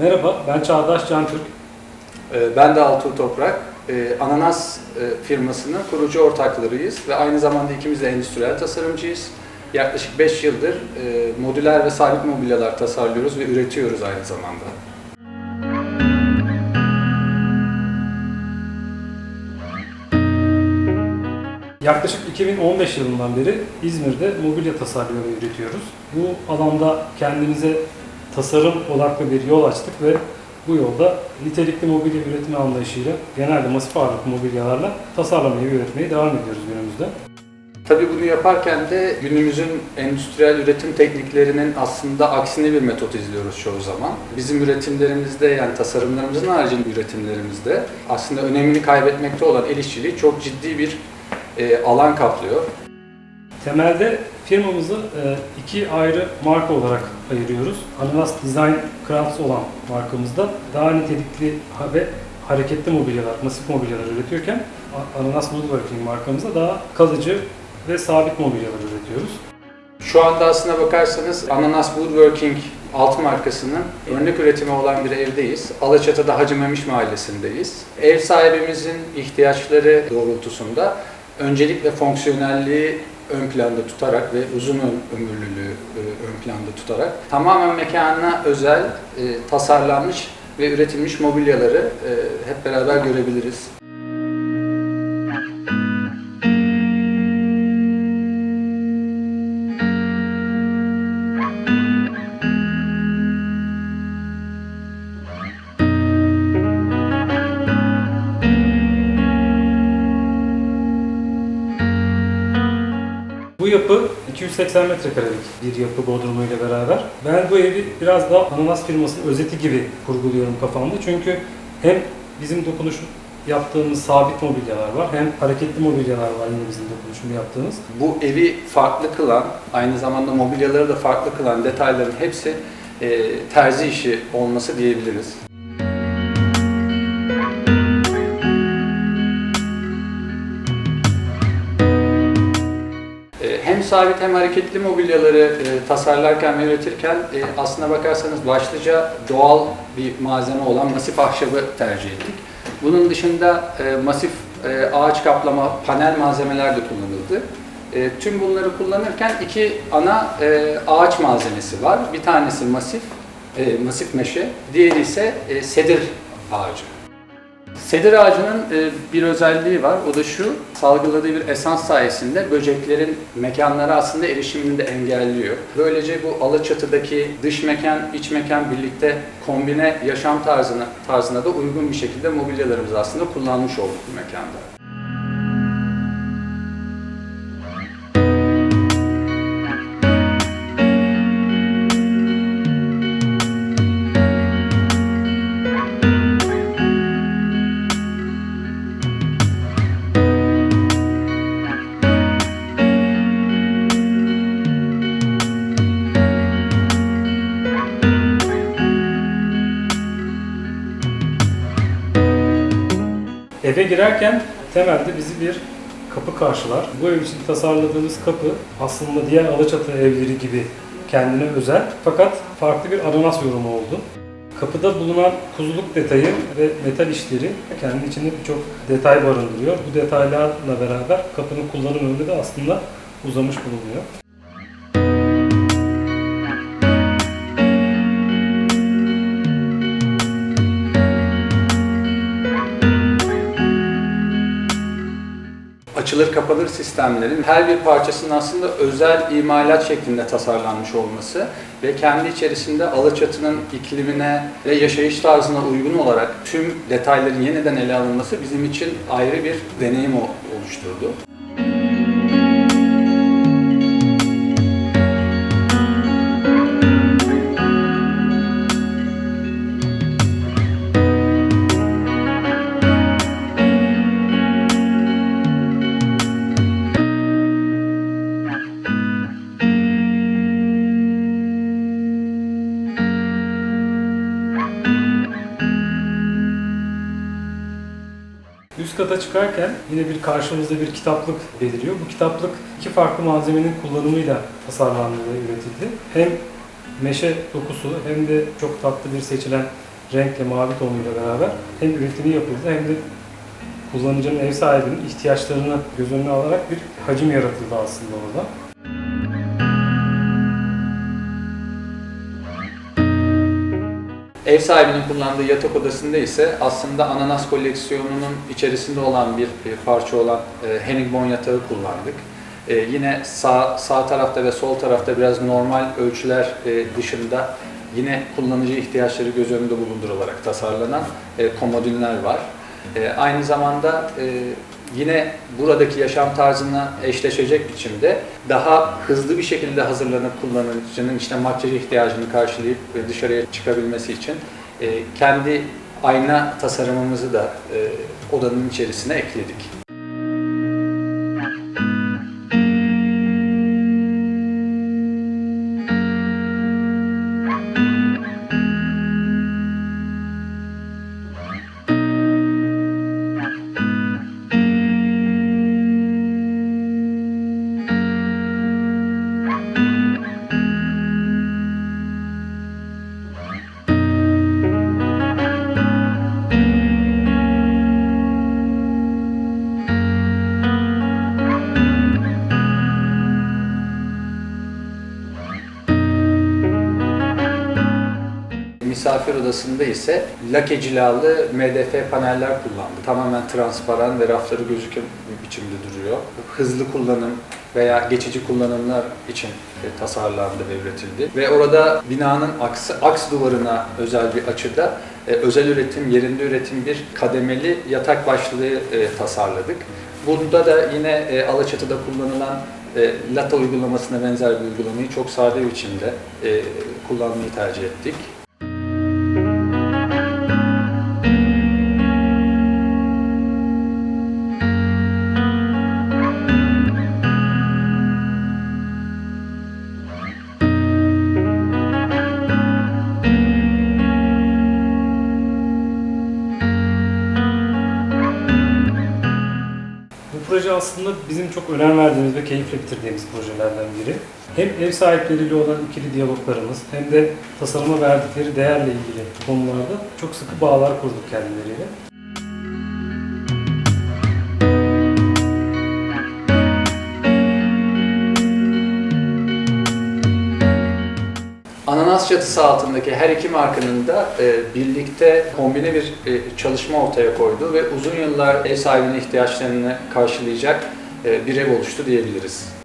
Merhaba, ben Çağdaş Can Türk. Ee, Ben de Altuğ Toprak. Ee, Ananas e, firmasının kurucu ortaklarıyız ve aynı zamanda ikimiz de endüstriyel tasarımcıyız. Yaklaşık 5 yıldır e, modüler ve sabit mobilyalar tasarlıyoruz ve üretiyoruz aynı zamanda. Yaklaşık 2015 yılından beri İzmir'de mobilya tasarlıyor ve üretiyoruz. Bu alanda kendimize tasarım odaklı bir yol açtık ve bu yolda nitelikli mobilya üretimi anlayışıyla genelde masif ağırlıklı mobilyalarla tasarlamayı ve üretmeye devam ediyoruz günümüzde. Tabii bunu yaparken de günümüzün endüstriyel üretim tekniklerinin aslında aksine bir metot izliyoruz çoğu zaman. Bizim üretimlerimizde yani tasarımlarımızın haricinde üretimlerimizde aslında önemini kaybetmekte olan el işçiliği çok ciddi bir e, alan kaplıyor. Temelde firmamızı e, iki ayrı marka olarak ayırıyoruz. Ananas Design Crafts olan markamızda daha nitelikli ve hareketli mobilyalar, masif mobilyalar üretiyorken Ananas Woodworking markamızda daha kalıcı ve sabit mobilyalar üretiyoruz. Şu anda aslına bakarsanız Ananas Woodworking alt markasının örnek üretimi olan bir evdeyiz. Alaçatı'da Hacı Memiş Mahallesi'ndeyiz. Ev sahibimizin ihtiyaçları doğrultusunda öncelikle fonksiyonelliği ön planda tutarak ve uzun ömürlülüğü e, ön planda tutarak tamamen mekanına özel e, tasarlanmış ve üretilmiş mobilyaları e, hep beraber görebiliriz. Bu yapı 280 metrekarelik bir yapı bodrumuyla beraber. Ben bu evi biraz daha Ananas firmasının özeti gibi kurguluyorum kafamda. Çünkü hem bizim dokunuş yaptığımız sabit mobilyalar var, hem hareketli mobilyalar var yine bizim dokunuşunu yaptığımız. Bu evi farklı kılan, aynı zamanda mobilyaları da farklı kılan detayların hepsi e, terzi işi olması diyebiliriz. Hem sabit hem hareketli mobilyaları e, tasarlarken ve üretirken e, aslına bakarsanız başlıca doğal bir malzeme olan masif ahşabı tercih ettik. Bunun dışında e, masif e, ağaç kaplama panel malzemeler de kullanıldı. E, tüm bunları kullanırken iki ana e, ağaç malzemesi var. Bir tanesi masif, e, masif meşe, diğeri ise e, sedir ağacı. Sedir ağacının e, bir özelliği var. O da şu, salgıladığı bir esans sayesinde böceklerin mekanlara aslında erişimini de engelliyor. Böylece bu Alaçatı'daki dış mekan, iç mekan birlikte kombine yaşam tarzına, tarzına da uygun bir şekilde mobilyalarımızı aslında kullanmış olduk bu mekanda. Eve girerken temelde bizi bir kapı karşılar. Bu ev için tasarladığımız kapı aslında diğer Alaçatı evleri gibi kendine özel fakat farklı bir ananas yorumu oldu. Kapıda bulunan kuzuluk detayı ve metal işleri kendi içinde birçok detay barındırıyor. Bu detaylarla beraber kapının kullanım ömrü de aslında uzamış bulunuyor. Açılır kapanır sistemlerin her bir parçasının aslında özel imalat şeklinde tasarlanmış olması ve kendi içerisinde Alaçatı'nın iklimine ve yaşayış tarzına uygun olarak tüm detayların yeniden ele alınması bizim için ayrı bir deneyim oluşturdu. Üst kata çıkarken yine bir karşımızda bir kitaplık beliriyor. Bu kitaplık iki farklı malzemenin kullanımıyla tasarlandı ve üretildi. Hem meşe dokusu hem de çok tatlı bir seçilen renkle mavi tonuyla beraber hem üretimi yapıldı hem de kullanıcının ev sahibinin ihtiyaçlarını göz önüne alarak bir hacim yaratıldı aslında orada. Ev sahibinin kullandığı yatak odasında ise aslında ananas koleksiyonunun içerisinde olan bir parça olan e, Herringbone yatağı kullandık. E, yine sağ, sağ tarafta ve sol tarafta biraz normal ölçüler e, dışında yine kullanıcı ihtiyaçları göz önünde bulundurularak tasarlanan e, komodinler var. E, aynı zamanda e, yine buradaki yaşam tarzına eşleşecek biçimde daha hızlı bir şekilde hazırlanıp kullanıcının işte makyaj ihtiyacını karşılayıp dışarıya çıkabilmesi için e, kendi ayna tasarımımızı da e, odanın içerisine ekledik. Misafir odasında ise lake cilalı MDF paneller kullandık. Tamamen transparan ve rafları gözüken biçimde duruyor. Hızlı kullanım veya geçici kullanımlar için e, tasarlandı ve üretildi. Ve orada binanın aks, aks duvarına özel bir açıda e, özel üretim, yerinde üretim bir kademeli yatak başlığı e, tasarladık. Bunda da yine Alaçatı'da kullanılan e, Lata uygulamasına benzer bir uygulamayı çok sade biçimde e, kullanmayı tercih ettik. Aslında bizim çok önem verdiğimiz ve keyifle bitirdiğimiz projelerden biri. Hem ev sahipleriyle olan ikili diyaloglarımız hem de tasarıma verdikleri değerle ilgili konularda çok sıkı bağlar kurduk kendileriyle. Ananas çatısı altındaki her iki markanın da e, birlikte kombine bir e, çalışma ortaya koydu ve uzun yıllar ev sahibinin ihtiyaçlarını karşılayacak e, bir ev oluştu diyebiliriz.